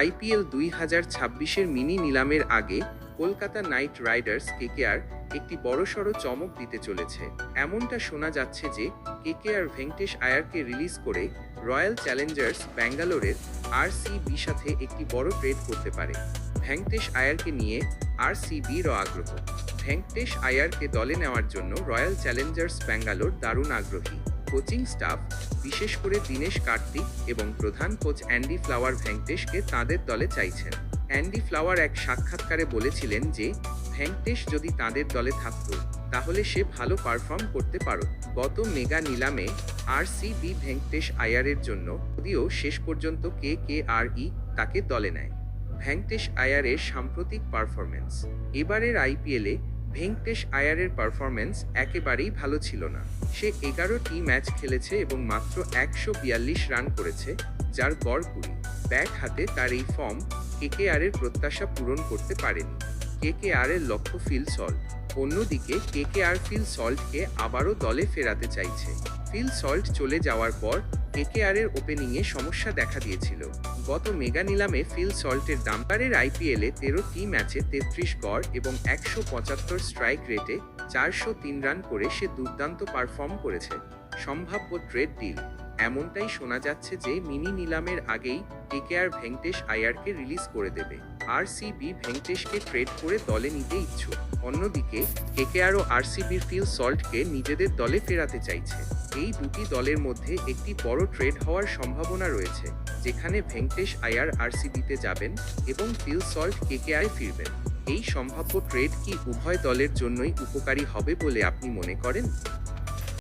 IPL দুই হাজার ছাব্বিশের মিনি নিলামের আগে কলকাতা নাইট রাইডার্স কেকেআর একটি বড়সড় চমক দিতে চলেছে। এমনটা শোনা যাচ্ছে যে কেকেআর ভেঙ্কটেশ আয়ারকে রিলিজ করে রয়্যাল চ্যালেঞ্জার্স ব্যাঙ্গালোরের আরসিবি সাথে একটি বড় ট্রেড করতে পারে। ভেঙ্কটেশ আয়ারকে নিয়ে আরসিবির আগ্রহ। ভেঙ্কটেশ আয়ারকে দলে নেওয়ার জন্য রয়্যাল চ্যালেঞ্জার্স ব্যাঙ্গালোর দারুণ আগ্রহী। কোচিং স্টাফ বিশেষ করে দীনেশ কার্তিক এবং প্রধান কোচ অ্যান্ডি ফ্লাওয়ার ভেঙ্কটেশকে তাদের দলে চাইছেন। অ্যান্ডি ফ্লাওয়ার এক সাক্ষাৎকারে বলেছিলেন যে, ভেঙ্কটেশ যদি তাদের দলে থাকত, তাহলে সে ভালো পারফর্ম করতে পারত। গত মেগা নিলামে আরসিবি ভেঙ্কটেশ আয়ারের জন্য যদিও শেষ পর্যন্ত কে কে আর ই তাকে দলে নেয়। ভেঙ্কটেশ আয়ারের সাম্প্রতিক পারফরমেন্স এবারের আইপিএলে ভেঙ্কটেশ আয়ারের পারফরমেন্স একেবারেই ভালো ছিল না। সে এগারোটি ম্যাচ খেলেছে এবং মাত্র একশো বিয়াল্লিশ রান করেছে, যার গড় কুড়ি। ব্যাট হাতে তার এই ফর্ম কেকেআর এর প্রত্যাশা পূরণ করতে পারেনি। কেকেআর এর লক্ষ্য ফিল সল্ট। অন্যদিকে, কেকেআর ফিল সল্টকে আবারও দলে ফেরাতে চাইছে। ফিল সল্ট চলে যাওয়ার পর কেকেআর এর ওপেনিংয়ে সমস্যা দেখা দিয়েছিল। গত মেগা নিলামে ফিল সল্টের দাম্পারের আইপিএলে তেরোটি ম্যাচে তেত্রিশ গড় এবং একশো পঁচাত্তর স্ট্রাইক রেটে চারশো তিন রান করে সে দুর্দান্ত পারফর্ম করেছে। সম্ভাব্য ট্রেড ডিল। এমনটাই শোনা যাচ্ছে যে মিনি নিলামের আগেই কেকেআর ভেঙ্কটেশ আয়ারকে রিলিজ করে দেবে। আর আরসিবি ভেঙ্কটেশকে ট্রেড করে দলে নিতে ইচ্ছুক। অন্যদিকে কেকেআর ও আরসিবির ফিল সল্টকে নিজেদের দলে ফেরাতে চাইছে। এই দুটি দলের মধ্যে একটি বড় ট্রেড হওয়ার সম্ভাবনা রয়েছে, যেখানে ভেঙ্কটেশ আয়ার আরসিবিতে যাবেন এবং ফিল সল্ট কেকেআই ফিরবেন। এই সম্ভাব্য ট্রেড কি উভয় দলের জন্যই উপকারী হবে বলে আপনি মনে করেন?